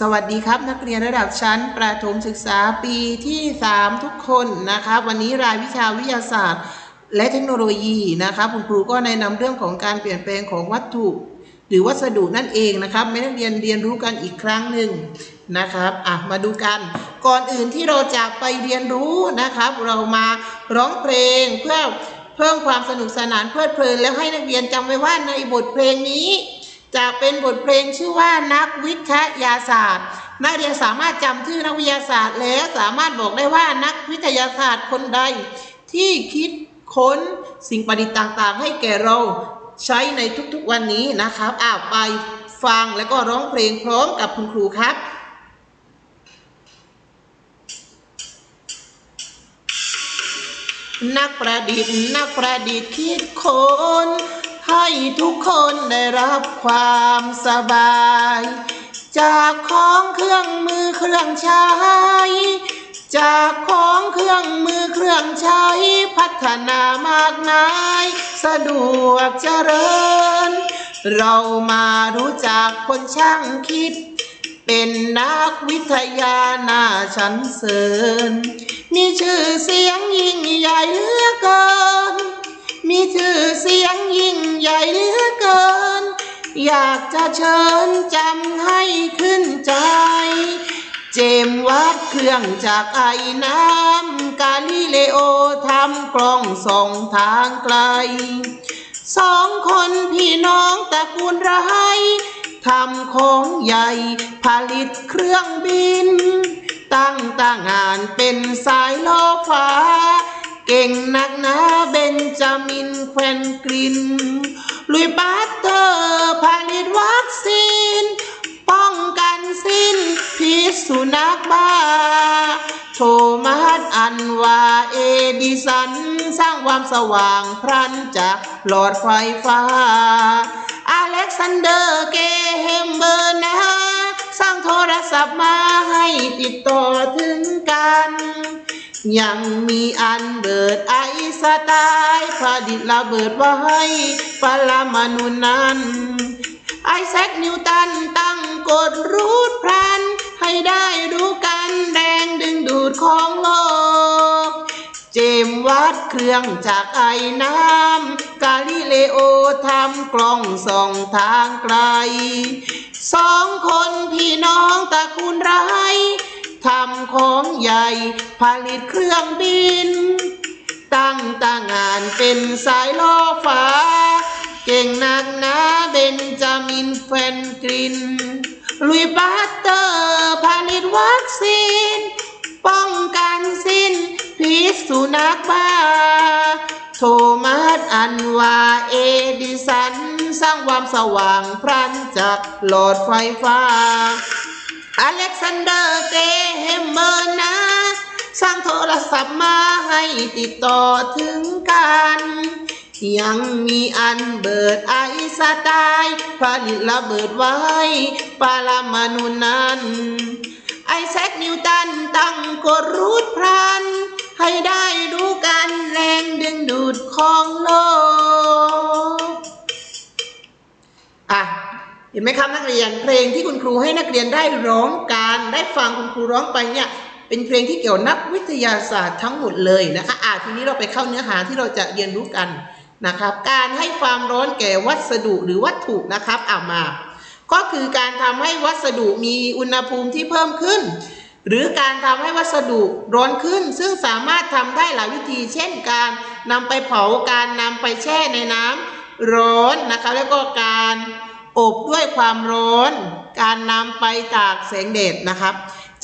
สวัสดีครับนักเรียนระดับชั้นประถมศึกษาปีที่ 3 ทุกคนนะครับวันนี้รายวิชาวิทยาศาสตร์ และเทคโนโลยีนะครับคุณครูก็แนะนำเรื่องของการเปลี่ยนแปลงของวัตถุ หรือวัสดุนั่นเองนะครับให้นักเรียนเรียนรู้กันอีกครั้งหนึ่งนะครับอะมาดูกันก่อนอื่นที่เราจะไปเรียนรู้นะครับ เรามาร้องเพลงเพื่อเพิ่มความสนุกสนานเพลิดเพลินแล้วให้นักเรียนจำไว้ว่าในบทเพลงนี้ จะเป็นบทเพลงชื่อว่านักวิทยาศาสตร์ นักเรียนสามารถจำชื่อนักวิทยาศาสตร์และสามารถบอกได้ว่านักวิทยาศาสตร์คนใด ที่คิดค้นสิ่งประดิษฐ์ต่างๆ ให้แก่เราใช้ในทุกๆวันนี้นะครับอ่าไปฟังแล้วก็ร้องเพลงพร้อมกับคุณครูครับนักประดิษฐ์นักประดิษฐ์คิดค้น ให้ทุกคนได้รับความสบาย จากของเครื่องมือเครื่องใช้ จากของเครื่องมือเครื่องใช้ พัฒนามากมาย สะดวกเจริญ เรามารู้จักคนช่างคิด เป็นนักวิทยาหน้าชั้นเสริญ มีชื่อเสียงยิ่งใหญ่เหลือเกิน มีชื่อเสียงยิ่งใหญ่เหลือเกิน อยากจะเชิญจำให้ขึ้นใจ เจมวัดเครื่องจากไอ้น้ำกาลิเลโอทำกล้องส่องทางไกล สองคนพี่น้องตระกูลไรทำของใหญ่ผลิตเครื่องบิน ตั้งต่างงานเป็นสายโลฟ้า เก่งนักหนาเบนจามินแควนกลิน ลุยบัตเตอร์ผลิตวัคซีน ป้องกันสิ้นพิษสุนัขบ้า โทมัสอันวาเอดิสัน สร้างความสว่างพรันจากหลอดไฟฟ้า อเล็กซานเดอร์เกเฮมเบอร์นะ สร้างโทรศัพท์มาให้ติดต่อถึง ยังมีอันเบิดไอสไตล์ผลิตระเบิดไว้ปรมาณูนั้นไอแซคนิวตันตั้งกฎรูดพรัน ให้ได้รู้กันแรงดึงดูดของโลก เจมวัดเครื่องจากไอน้ำ กาลิเลโอทำกล้องส่องทางไกล สองคนพี่น้องตระกูลไร ทำของใหญ่ผลิตเครื่องบิน ตั้งตางานเป็นสายล่อฟ้า เก่งนักนะเบนจามินแฟนกริน ลุยบัตเตอร์ผลิตวัคซีน ป้องกันสิ้นพิษสุนัขบ้า โทมัสอันวาเอดิสัน สร้างความสว่างพรันจากหลอดไฟฟ้า อเล็กซานเดอร์เกเมเบอร์นะสร้างโทรศัพท์มาให้ติดต่อถึงกัน ยังมีอันเบิดไอสไตล์ผลิตระเบิดไว้ ปรมาณูนั้น ไอแซคนิวตันตั้งกฎรูดพรัน ให้ได้รู้กันแรงดึงดูดของโลก อะ ห็นไหมครับนักเรียนเพลงที่คุณครูให้นักเรียนได้ร้องการได้ฟังคุณครูร้องไปเนี่ยเป็นเพลงที่เกี่ยวนักวิทยาศาสตร์ทั้งหมดเลยนะคะอะทีนี้เราไปเข้าเนื้อหาที่เราจะเรียนรู้กันนะครับ การให้ความร้อนแก่วัสดุหรือวัตถุนะครับอ่ามา ก็คือการทำให้วัสดุมีอุณหภูมิที่เพิ่มขึ้น หรือการทำให้วัสดุร้อนขึ้น ซึ่งสามารถทำได้หลายวิธี เช่น การนำไปเผาการนำไปแช่ในน้ำร้อนนะคะแล้วก็การ อบด้วยความร้อน การนำไปตากแสงแดดนะครับ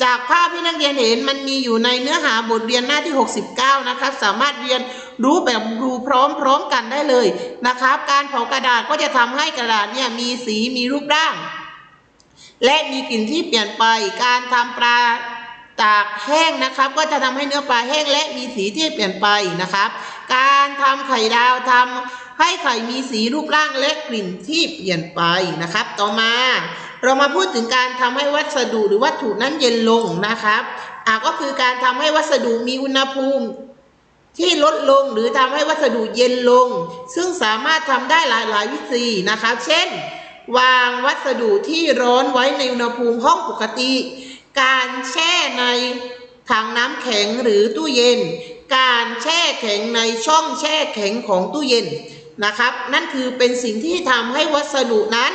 จากภาพที่นักเรียนเห็นมันมีอยู่ในเนื้อหาบทเรียนหน้าที่ 69 นะครับ สามารถเรียนรู้แบบดูพร้อมๆกันได้เลยนะครับ การเผากระดาษก็จะทำให้กระดาษเนี่ยมีสีมีรูปร่าง และมีกลิ่นที่เปลี่ยนไปการทำปลาตากแห้งนะครับ ก็จะทำให้เนื้อปลาแห้งและมีสีที่เปลี่ยนไปนะครับ การทำไข่ดาวทำ ให้ไข่มีสีรูปร่างและกลิ่นที่เปลี่ยนไปนะครับ ต่อมา เรามาพูดถึงการทำให้วัสดุหรือวัตถุนั้นเย็นลงนะครับอะก็คือการทำให้วัสดุมีอุณหภูมิที่ลดลงหรือทำให้วัสดุเย็นลง ซึ่งสามารถทำได้หลาย ๆ วิธีนะครับ เช่น วางวัสดุที่ร้อนไว้ในอุณหภูมิห้องปกติ การแช่ในถังน้ำแข็งหรือตู้เย็น การแช่แข็งในช่องแช่แข็งของตู้เย็น นะครับ นั่นคือเป็นสิ่งที่ทำให้วัสดุนั้น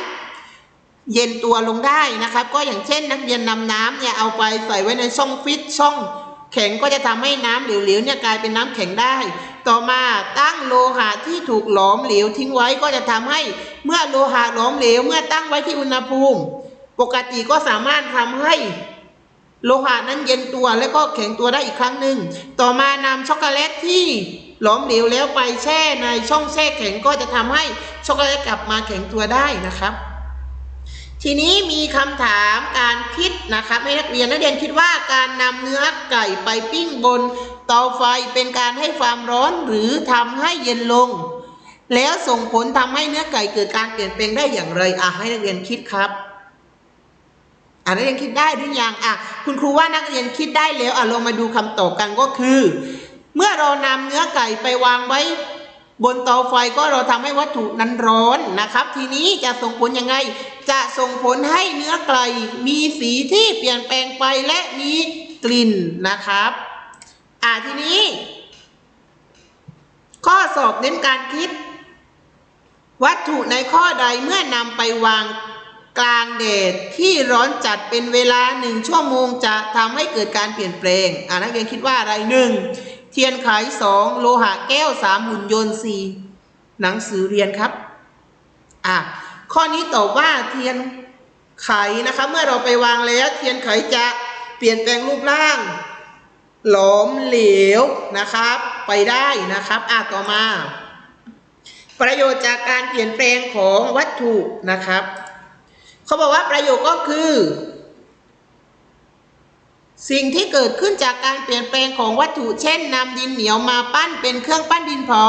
เย็นตัวลงได้นะครับ ก็อย่างเช่นนักเรียนนำน้ำเนี่ยเอาไปใส่ไว้ในช่องฟิตช่องแข็งก็จะทำให้น้ำเหลวๆเนี่ยกลายเป็นน้ำแข็งได้ ต่อมาตั้งโลหะที่ถูกหลอมเหลวทิ้งไว้ก็จะทำให้เมื่อโลหะหลอมเหลวเมื่อตั้งไว้ที่อุณหภูมิ ปกติก็สามารถทำให้โลหะนั้นเย็นตัวแล้วก็แข็งตัวได้อีกครั้งหนึ่ง ต่อมานำช็อกโกแลตที่ หลอมเหลวแล้วไปแช่ในช่องแช่แข็งก็จะทำให้ช็อกโกแลตกลับมาแข็งตัวได้นะครับ ทีนี้มีคำถามการคิดนะครับให้นักเรียนนักเรียนคิดว่าการนำเนื้อไก่ไปปิ้งบนเตาไฟเป็นการให้ความร้อนหรือทำให้เย็นลง แล้วส่งผลทำให้เนื้อไก่เกิดการเปลี่ยนแปลงได้อย่างไรอะให้นักเรียนคิดครับอะนักเรียนคิดได้หรือยังอะคุณครูว่านักเรียนคิดได้แล้วอะลงมาดูคำตอบกันก็คือ เมื่อเรานำเนื้อไก่ไปวางไว้ บนเตาไฟก็เราทำให้วัตถุนั้นร้อนนะครับ ทีนี้จะส่งผลยังไง จะส่งผลให้เนื้อไก่มีสีที่เปลี่ยนแปลงไปและมีกลิ่นนะครับอ่าทีนี้ ข้อสอบเน้นการคิด วัตถุในข้อใดเมื่อนำไปวางกลางแดดที่ร้อนจัดเป็นเวลาหนึ่งชั่วโมงจะทำให้เกิดการเปลี่ยนแปลงอ่านักเรียนคิดว่าอะไรหนึ่ง เทียนไขสองโลหะแก้วสามหุ่นยนต์สี่หนังสือเรียนครับอะข้อนี้ตอบว่าเทียนไขนะคะ เมื่อเราไปวางแล้ว เทียนไขจะเปลี่ยนแปลงรูปร่าง หลอมเหลวนะครับ ไปได้นะครับอะต่อมา ประโยชน์จากการเปลี่ยนแปลงของวัตถุนะครับ เขาบอกว่าประโยชน์ก็คือ สิ่งที่เกิดขึ้นจากการเปลี่ยนแปลงของวัตถุเช่นนำดินเหนียวมาปั้นเป็นเครื่องปั้นดินเผา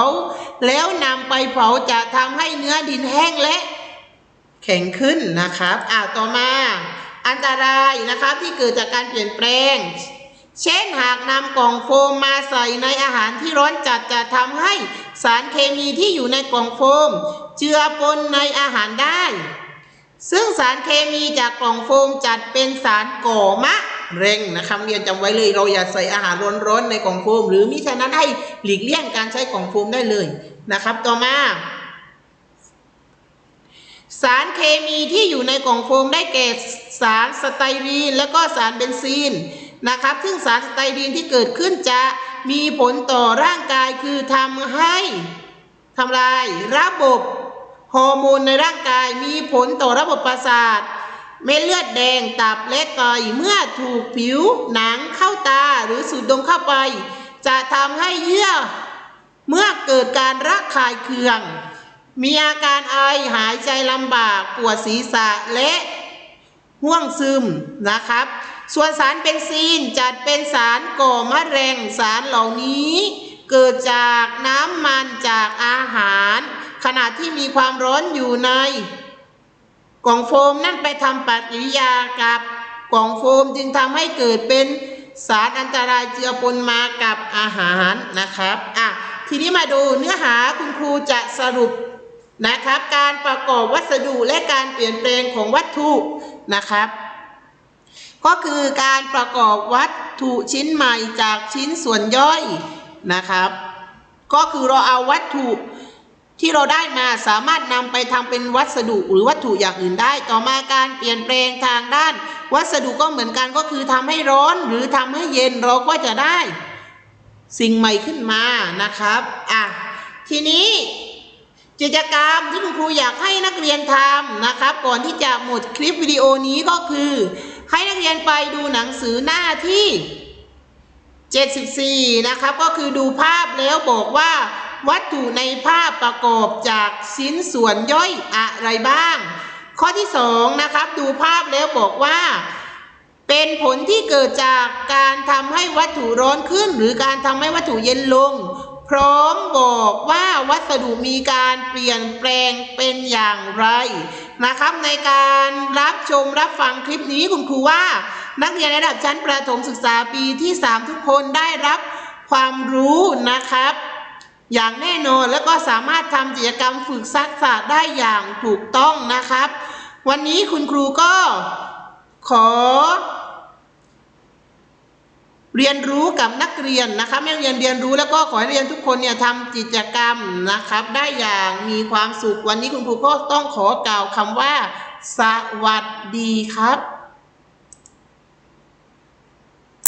แล้วนำไปเผาจะทำให้เนื้อดินแห้งและ แข็งขึ้นนะครับอ่าต่อมา อันตรายนะครับที่เกิดจากการเปลี่ยนแปลง เช่นหากนำกล่องโฟมมาใส่ในอาหารที่ร้อนจัดจะทำให้สารเคมีที่อยู่ในกล่องโฟม เจือปนในอาหารได้ ซึ่งสารเคมีจากกล่องโฟมจัดเป็นสารก่อมะ เร็งนะครับเรียนจำไว้เลยเราอย่าใส่อาหารร้อนๆในกล่องโฟมหรือมิฉะนั้นให้หลีกเลี่ยงการใช้กล่องโฟมได้เลยนะครับ ต่อมา สารเคมีที่อยู่ในกล่องโฟมได้แก่สารสไตรีน และก็สารเบนซีนนะครับ ซึ่งสารสไตรีนที่เกิดขึ้นจะมีผลต่อร่างกายคือทำให้ทำลายระบบฮอร์โมนในร่างกายมีผลต่อระบบประสาท เม็ดเลือดแดงตับและไตเมื่อถูกผิวหนังเข้าตาหรือสูดดมเข้าไป จะทำให้เยื่อ เมื่อเกิดการระคายเคือง มีอาการไอหายใจลำบากปวดศีรษะและห่วงซึมนะครับ ส่วนสารเบนซีนจัดเป็นสารก่อมะเร็งสารเหล่านี้ เกิดจากน้ำมันจากอาหาร ขณะที่มีความร้อนอยู่ใน กล่องโฟมนั่นไปทำปฏิกิริยากับกล่องโฟมจึงทำให้เกิดเป็นสารอันตรายเจือปนมากับอาหารนะครับอะทีนี้มาดูเนื้อหาคุณครูจะสรุปนะครับ การประกอบวัสดุและการเปลี่ยนแปลงของวัตถุนะครับ ก็คือการประกอบวัตถุชิ้นใหม่จากชิ้นส่วนย่อยนะครับ ก็คือเราเอาวัตถุ ที่เราได้มาสามารถนำไปทำเป็นวัสดุหรือวัตถุอย่างอื่นได้ ต่อมาการเปลี่ยนแปลงทางด้าน วัสดุก็เหมือนกันก็คือทำให้ร้อนหรือทำให้เย็นเราก็จะได้ สิ่งใหม่ขึ้นมานะครับอะทีนี้กิจกรรมที่คุณครูอยากให้นักเรียนทำนะครับ ก่อนที่จะหมดคลิปวิดีโอนี้ก็คือ ให้นักเรียนไปดูหนังสือหน้าที่ 74 นะครับ ก็คือดูภาพแล้วบอกว่า วัตถุในภาพประกอบจากชิ้นส่วนย่อยอะไรบ้าง ข้อที่2นะครับดูภาพแล้วบอกว่า เป็นผลที่เกิดจากการทำให้วัตถุร้อนขึ้น หรือการทำให้วัตถุเย็นลง พร้อมบอกว่าวัสดุมีการเปลี่ยนแปลงเป็นอย่างไรนะครับในการรับชมรับฟังคลิปนี้คุณครูว่า นักเรียนระดับชั้นประถมศึกษาปีที่ 3 ทุกคนได้รับความรู้นะครับ อย่างแน่นอนแล้วก็สามารถทำกิจกรรมฝึกทักษะได้อย่างถูกต้องนะครับ วันนี้คุณครูก็ขอ เรียนรู้กับนักเรียนนะครับนักเรียนเรียนรู้แล้วก็ขอให้เรียนทุกคนเนี่ยทำกิจกรรมนะครับ ได้อย่างมีความสุขวันนี้คุณครูก็ต้องขอกล่าวคำว่า สวัสดีครับ